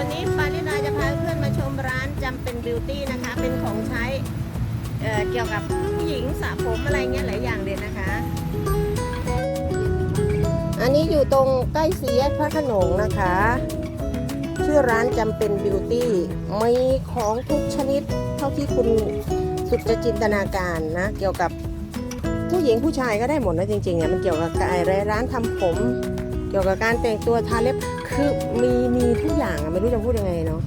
วันนี้ปาริดาจะพาเพื่อนมาชมร้านจำเป็นบิวตี้นะคะ เป็นของใช้เเกี่ยวกับผู้หญิงสระผมอะไรเงี้ยหลายอย่างเลยนะคะ อันนี้อยู่ตรงใกล้สีแยกพระขนงนะคะ ชื่อร้านจำเป็นบิวตี้มีของทุกชนิดเท่าที่คุณสุดจะจินตนาการนะ เกี่ยวกับผู้หญิงผู้ชายก็ได้หมดนะจริงๆอะมันเกี่ยวกับอะไรร้านทำผม เกี่ยวกับการแต่งตัวทาเล็บ คือมีมีทุกอย่างอะไม่รู้จะพูดยังไงเนาะ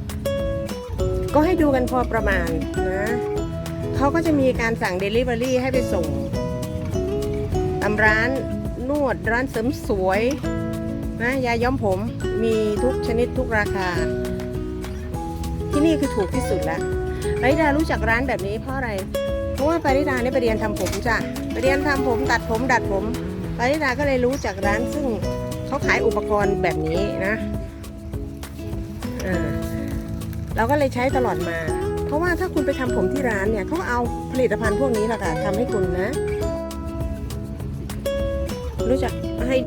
ก็ให้ดูกันพอประมาณนะเขาก็จะมีการสั่ง Delivery ให้ไปส่งตามร้านนวดร้านเสริมสวยนะยาย้อมผมมีทุกชนิดทุกราคา ที่นี่คือถูกที่สุดแล้วปริดารู้จักร้านแบบนี้เพราะอะไร เพราะว่าปริดาเนี่ยไปเรียนทำผมจ้ะไปเรียนทำผมตัดผมดัดผมปริดาก็เลยรู้จักร้านซึ่ง เขาขายอุปกรณ์แบบนี้นะเราก็เลยใช้ตลอดมา เพราะว่าถ้าคุณไปทำผมที่ร้านเนี่ยเขาก็เอาผลิตภัณฑ์พวกนี้แหละค่ะทำให้คุณนะ รู้จักให้